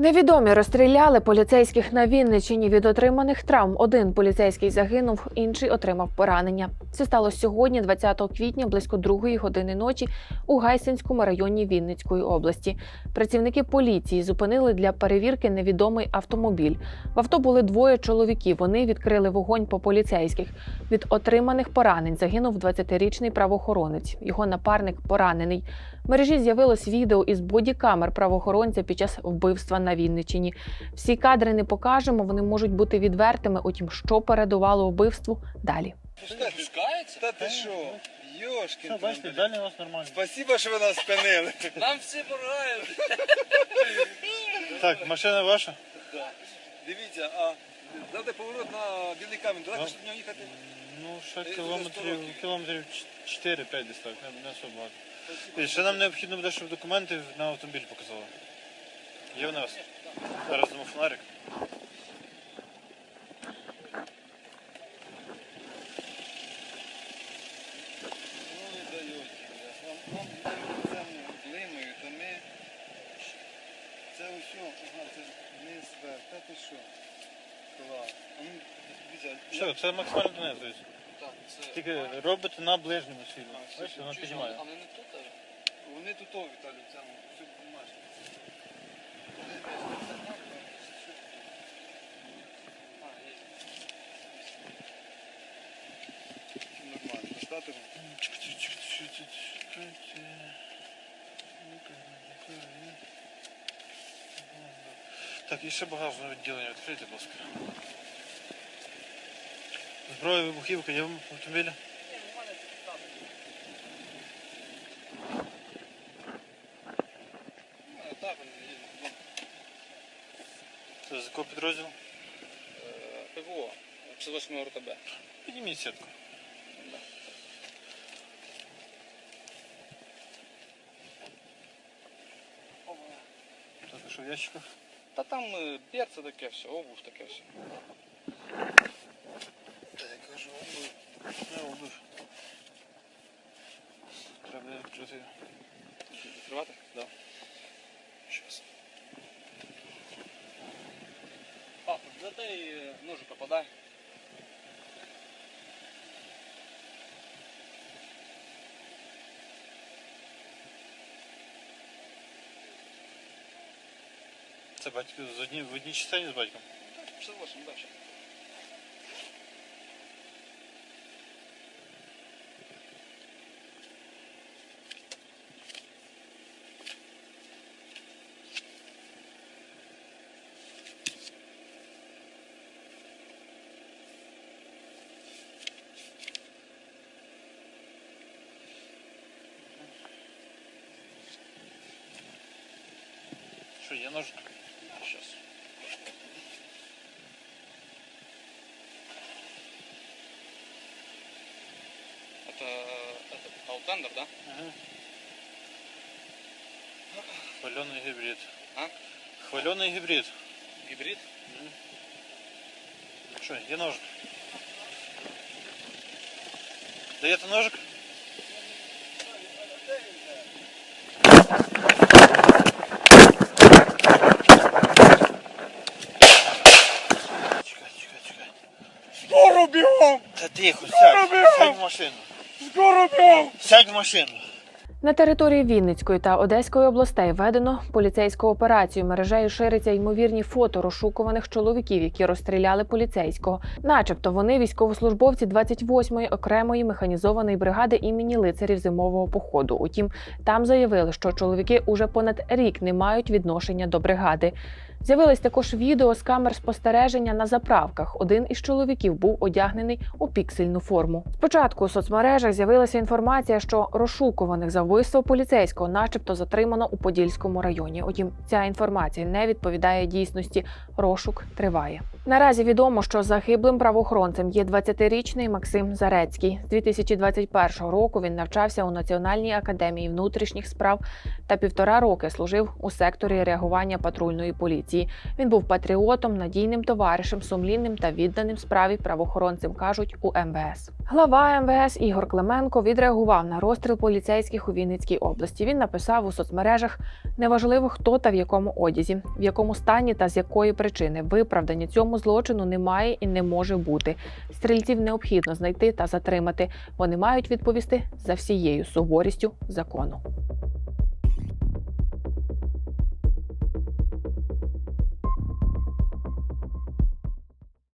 Невідомі розстріляли поліцейських на Вінниччині від отриманих травм. Один поліцейський загинув, інший отримав поранення. Це сталося сьогодні, 20 квітня, близько другої години ночі у Гайсинському районі Вінницької області. Працівники поліції зупинили для перевірки невідомий автомобіль. В авто були двоє чоловіків. Вони відкрили вогонь по поліцейських. Від отриманих поранень загинув 20-річний правоохоронець. Його напарник поранений. В мережі з'явилось відео із бодікамер правоохоронця під час вбивства на Вінниччині. Всі кадри не покажемо, вони можуть бути відвертими. Утім, що передувало вбивству далі. Пускається? Та ти що? Все, бачите, далі у нас нормально. Спасибо, що ви нас спинили. Нам всі помагають. Так, машина ваша? Дивіться, а дати поворот на білий камінь, далеко щоб в нього їхати. Ну, ще Е, за 100 кілометрів, кілометрів 4-5 десь так, не, не особо ще нам необхідно буде, щоб документи на автомобіль показали. Є в нас? Зараз дамо фонарик. Ну не дають. Вам вам землю то ми. Це усьо, ага, це низ вверх. Та ти що? Клас. Це максимально донизу. Так, це... Тільки робите на ближньому світлі. Бачите, воно піднімає. А вони не тут? а? Вони тут о, Віталій, в цьому. А, є. Нормально, достати. Так, і ще багажне відділення відкрийте, будь ласка. Зброя, вибухівка є в автомобілі? Ну, так, вони є. Це з якого підрозділу? Е, ПВО. 58 РТБ. Підніміть сітку. Так, а що в ящиках? Та там е, берце таке все, обув таке все. А, за те й ножик попадай. Це батько з одні, в одній частині з батьком. Так, 58, далі. Що, є нож? Сейчас. Это, это Outlander, да? Ага. Хвалений гібрид. А? Хвалений гібрид. Гибрид? Що, є ножик? Даєте ножик? Скоро бігом! Та тихо, сядь. Сядь в машину. Скоро бігом! Сядь в машину. На території Вінницької та Одеської областей введено поліцейську операцію. Мережею шириться ймовірні фото розшукуваних чоловіків, які розстріляли поліцейського. Начебто вони військовослужбовці 28-ї окремої механізованої бригади імені лицарів зимового походу. Утім, там заявили, що чоловіки уже понад рік не мають відношення до бригади. З'явилось також відео з камер спостереження на заправках. Один із чоловіків був одягнений у піксельну форму. Спочатку у соцмережах з'явилася інформація, що розшукуваних за вбивство поліцейського, начебто, затримано у Подільському районі. Утім, ця інформація не відповідає дійсності. Розшук триває. Наразі відомо, що загиблим правоохоронцем є 20-річний Максим Зарецький. З 2021 року він навчався у Національній академії внутрішніх справ та півтора роки служив у секторі реагування патрульної поліції. Поліції. Він був патріотом, надійним товаришем, сумлінним та відданим справі правоохоронцям, кажуть у МВС. Глава МВС Ігор Клименко відреагував на розстріл поліцейських у Вінницькій області. Він написав у соцмережах: неважливо, хто та в якому одязі, в якому стані та з якої причини виправдання цьому злочину немає і не може бути. Стрільців необхідно знайти та затримати. Вони мають відповісти за всією суворістю закону.